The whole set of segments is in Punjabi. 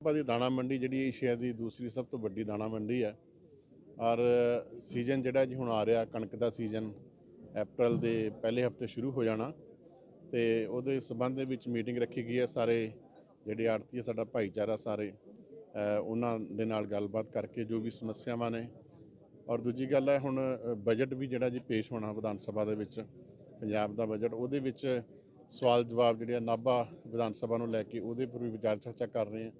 ਆਪਾਂ ਦੀ ਦਾਣਾ ਮੰਡੀ ਜਿਹੜੀ ਏਸ਼ੀਆ ਦੀ ਦੂਸਰੀ ਸਭ ਤੋਂ ਵੱਡੀ ਦਾਣਾ ਮੰਡੀ ਹੈ। ਔਰ ਸੀਜ਼ਨ ਜਿਹੜਾ ਜੀ ਹੁਣ ਆ ਰਿਹਾ, ਕਣਕ ਦਾ ਸੀਜ਼ਨ ਅਪ੍ਰੈਲ ਦੇ ਪਹਿਲੇ ਹਫ਼ਤੇ ਸ਼ੁਰੂ ਹੋ ਜਾਣਾ। ਤੇ ਉਹਦੇ ਸਬੰਧ ਦੇ ਵਿੱਚ ਮੀਟਿੰਗ ਰੱਖੀ ਗਈ ਹੈ ਸਾਰੇ ਜਿਹੜੇ ਆੜਤੀ ਸਾਡਾ ਭਾਈਚਾਰਾ ਸਾਰੇ ਉਹਨਾਂ ਦੇ ਨਾਲ ਗੱਲਬਾਤ ਕਰਕੇ ਜੋ ਵੀ ਸਮੱਸਿਆਵਾਂ ਨੇ। ਔਰ ਦੂਜੀ ਗੱਲ ਹੈ ਹੁਣ ਬਜਟ ਵੀ ਜਿਹੜਾ ਜੀ ਪੇਸ਼ ਹੋਣਾ ਵਿਧਾਨ ਸਭਾ ਦੇ ਵਿੱਚ, ਪੰਜਾਬ ਦਾ ਬਜਟ, ਉਹਦੇ ਵਿੱਚ ਸਵਾਲ ਜਵਾਬ ਜਿਹੜੇ ਆ ਨਾਭਾ ਵਿਧਾਨ ਸਭਾ ਨੂੰ ਲੈ ਕੇ ਉਹਦੇ ਪਰ ਵੀ ਵਿਚਾਰ ਚਰਚਾ ਕਰ ਰਹੇ ਹਾਂ।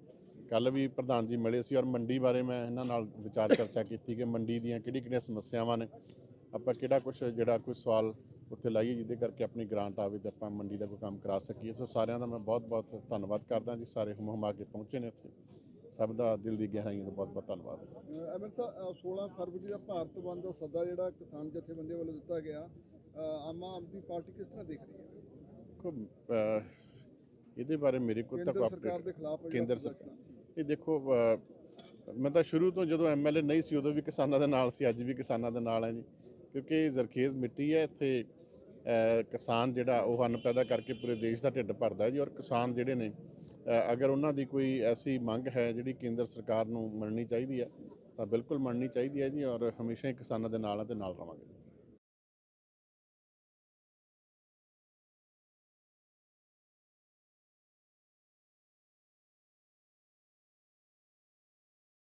ਕੱਲ ਵੀ ਪ੍ਰਧਾਨ ਜੀ ਮਿਲੇ ਸੀ ਔਰ ਮੰਡੀ ਬਾਰੇ ਮੈਂ ਇਹਨਾਂ ਨਾਲ ਵਿਚਾਰ ਚਰਚਾ ਕੀਤੀ ਕਿ ਮੰਡੀ ਦੀਆਂ ਕਿਹੜੀ ਕਿਹੜੀਆਂ ਸਮੱਸਿਆਵਾਂ ਨੇ। ਆਪਾਂ ਕਿਹੜਾ ਕੁਝ ਜਿਹੜਾ ਕੋਈ ਸਵਾਲ ਉੱਥੇ ਲਾਈਏ ਜਿਹਦੇ ਕਰਕੇ ਆਪਣੀ ਗ੍ਰਾਂਟ ਆਵੇ ਤੇ ਆਪਾਂ ਮੰਡੀ ਦਾ ਕੋਈ ਕੰਮ ਕਰਾ ਸਕੀਏ। ਸੋ ਸਾਰਿਆਂ ਦਾ ਮੈਂ ਬਹੁਤ-ਬਹੁਤ ਧੰਨਵਾਦ ਕਰਦਾ ਜੀ। ਸਾਰੇ ਹੁਮ ਹੁਮਾ ਕੇ ਪਹੁੰਚੇ ਨੇ ਉੱਥੇ। ਸਭ ਦਾ ਦਿਲ ਦੀ ਗਹਿਰਾਈਆਂ ਤੋਂ ਬਹੁਤ-ਬਹੁਤ ਧੰਨਵਾਦ। ਸਾਹਿਬ 16 ਫਰਵਰੀ ਦਾ ਭਾਰਤ ਬੰਦ ਦਾ ਸੱਦਾ ਜਿਹੜਾ ਕਿਸਾਨ ਜਥੇਬੰਦੀਆਂ ਵੱਲੋਂ ਦਿੱਤਾ ਗਿਆ ਆਮ ਆਦਮੀ ਪਾਰਟੀ ਕਿਸ ਤਰ੍ਹਾਂ ਦੇਖ ਰਹੀ ਹੈ? ਇਹਦੇ ਬਾਰੇ ਮੇਰੇ ਕੋਲ ਤੱਕ ਕੇਂਦਰ ਸਰਕਾਰ ਦੇ ਖਿਲਾਫ ਕੇਂਦਰ ਸਰਕਾਰ ਇਹ ਦੇਖੋ ਮੈਂ ਤਾਂ ਸ਼ੁਰੂ ਤੋਂ ਜਦੋਂ ਐਮਐਲਏ ਨਹੀਂ ਸੀ, ਉਦੋਂ ਵੀ ਕਿਸਾਨਾਂ ਦੇ ਨਾਲ ਸੀ, ਅੱਜ ਵੀ ਕਿਸਾਨਾਂ ਦੇ ਨਾਲ ਹੈ ਜੀ। ਕਿਉਂਕਿ ਜ਼ਰਖੇਜ਼ ਮਿੱਟੀ ਹੈ, ਇੱਥੇ ਕਿਸਾਨ ਜਿਹੜਾ ਉਹ ਅੰਨ ਪੈਦਾ ਕਰਕੇ ਪੂਰੇ ਦੇਸ਼ ਦਾ ਢਿੱਡ ਭਰਦਾ ਜੀ। ਔਰ ਕਿਸਾਨ ਜਿਹੜੇ ਨੇ ਅਗਰ ਉਹਨਾਂ ਦੀ ਕੋਈ ਐਸੀ ਮੰਗ ਹੈ ਜਿਹੜੀ ਕੇਂਦਰ ਸਰਕਾਰ ਨੂੰ ਮੰਨਣੀ ਚਾਹੀਦੀ ਹੈ, ਤਾਂ ਬਿਲਕੁਲ ਮੰਨਣੀ ਚਾਹੀਦੀ ਹੈ ਜੀ। ਔਰ ਹਮੇਸ਼ਾ ਹੀ ਕਿਸਾਨਾਂ ਦੇ ਨਾਲ ਹੈ ਤੇ ਨਾਲ ਰਵਾਂਗੇ।